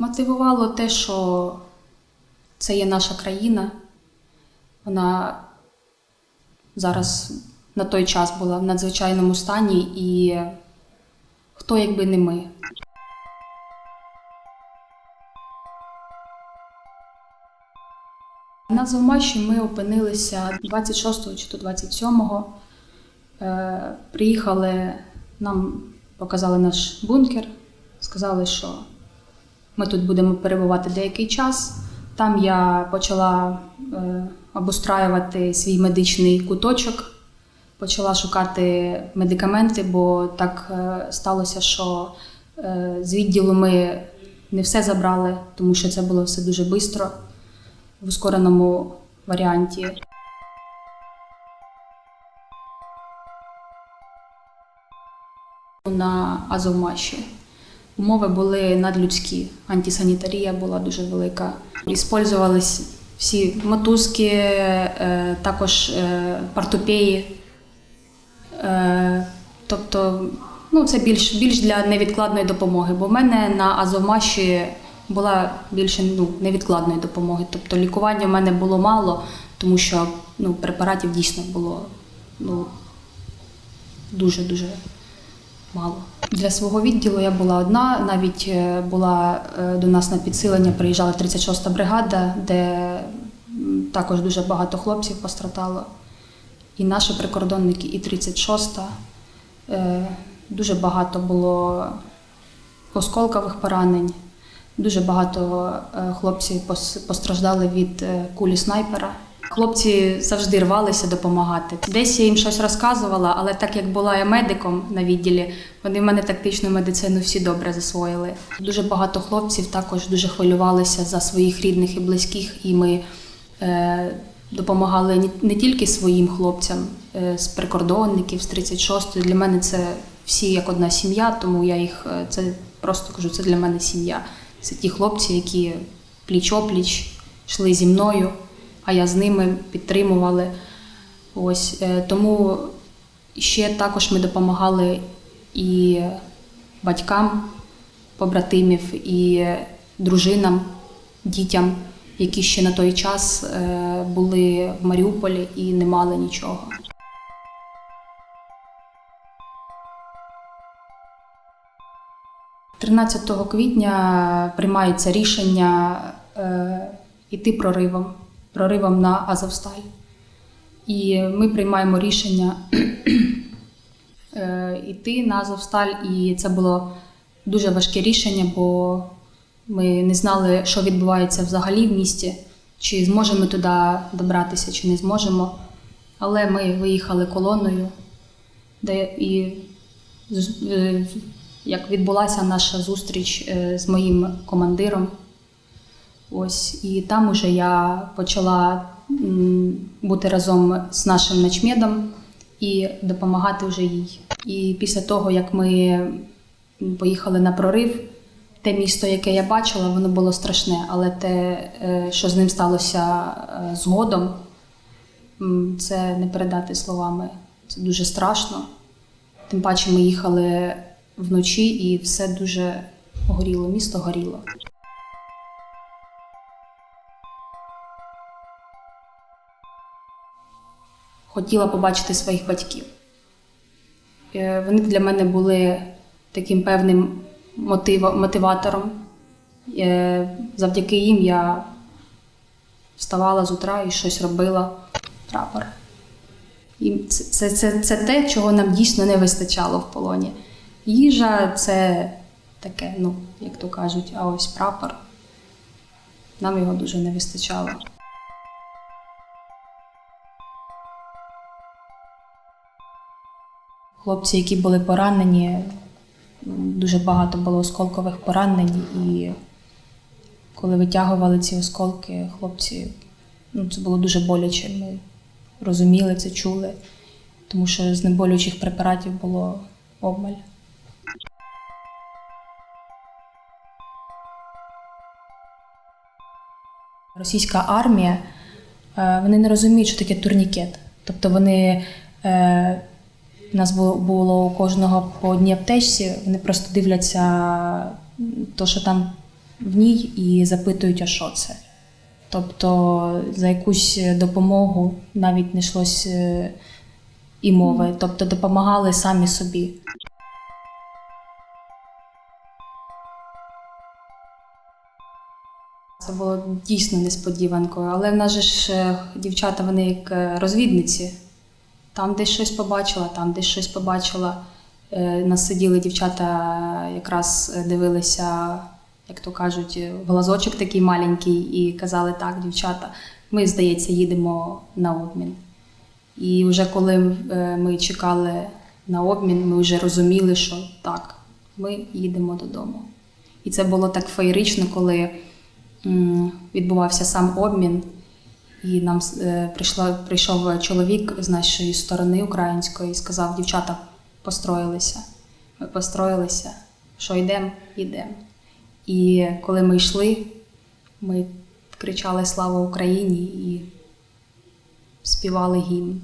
Мотивувало те, що це є наша країна. Вона зараз на той час була в надзвичайному стані, і хто якби не ми. На Завмаші ми опинилися 26 чи то 27-го. Е, приїхали, нам показали наш бункер, сказали, що ми тут будемо перебувати деякий час. Там я почала е, обустраювати свій медичний куточок, почала шукати медикаменти, бо так е, сталося, що е, з відділу ми не все забрали, тому що це було все дуже швидко в ускореному варіанті. На Азовмаші. Умови були надлюдські, антисанітарія була дуже велика. Іспользувались всі мотузки, е, також е. Е, Тобто, ну, це більш, більш для невідкладної допомоги. Бо в мене на Азовмаші була більше ну, невідкладної допомоги. Тобто лікування в мене було мало, тому що ну, препаратів дійсно було ну, дуже-дуже мало. Для свого відділу я була одна. Навіть е, була е, до нас на підсилення, приїжджала 36-та бригада, де також дуже багато хлопців постраждало. І наші прикордонники, і 36-та. Е, Дуже багато було осколкових поранень. Дуже багато хлопців постраждали від кулі снайпера. Хлопці завжди рвалися допомагати. Десь я їм щось розказувала, але так як була я медиком на відділі, вони в мене тактичну медицину всі добре засвоїли. Дуже багато хлопців також дуже хвилювалися за своїх рідних і близьких, і ми е, допомагали не- тільки своїм хлопцям е, з прикордонників, з 36-ї. Для мене це всі як одна сім'я, тому я їх е, це просто кажу, це для мене сім'я. Це ті хлопці, які пліч-опліч йшли зі мною, а я з ними підтримували. Ось е, тому ще також ми допомагали і батькам побратимів, і дружинам, дітям, які ще на той час е, були в Маріуполі і не мали нічого. – 13 квітня приймається рішення е, йти проривом, проривом на Азовсталь. І ми приймаємо рішення е, йти на Азовсталь, і це було дуже важке рішення, бо ми не знали, що відбувається взагалі в місті, чи зможемо туди добратися, чи не зможемо. Але ми виїхали колоною, де і е, як відбулася наша зустріч е, з моїм командиром. Ось і там уже я почала бути разом з нашим начмедом і допомагати вже їй. І після того, як ми поїхали на прорив, те місто, яке я бачила, воно було страшне, але те, е, що з ним сталося е, згодом, це не передати словами. Це дуже страшно. Тим паче ми їхали вночі і все дуже горіло, місто горіло. Хотіла побачити своїх батьків. Е, Вони для мене були таким певним мотиватором. Е, Завдяки їм я вставала з утра і щось робила. Прапор. І це, це, це, це те, чого нам дійсно не вистачало в полоні. Їжа це таке, ну, як то кажуть, а ось прапор. Нам його дуже не вистачало. Хлопці, які були поранені, дуже багато було осколкових поранень, і коли витягували ці осколки, хлопці, ну, це було дуже боляче. Ми розуміли це, чули, тому що знеболюючих препаратів було обмаль. Російська армія, е, вони не розуміють, що таке турнікет. Тобто вони е, у нас було, у кожного по одній аптечці, вони просто дивляться, то, що там в ній і запитують, а що це. Тобто за якусь допомогу навіть не йшлось е, і мови, тобто допомагали самі собі. Це було дійсно несподіванкою, але в нас же ж е, дівчата, вони як е, розвідниці. Там десь щось побачила, там десь щось побачила. Е, Нас сиділи дівчата, якраз е, дивилися, як то кажуть, е, глазочок такий маленький, і казали: так, дівчата, ми, здається, їдемо на обмін. І вже коли ми чекали на обмін, ми вже розуміли, що так, ми їдемо додому. І це було так феєрично, коли відбувався сам обмін, і нам е, прийшло, прийшов чоловік з нашої сторони української і сказав: дівчата построїлися. Ми построїлися, що йдемо, йдемо. І коли ми йшли, ми кричали Слава Україні і співали гімн.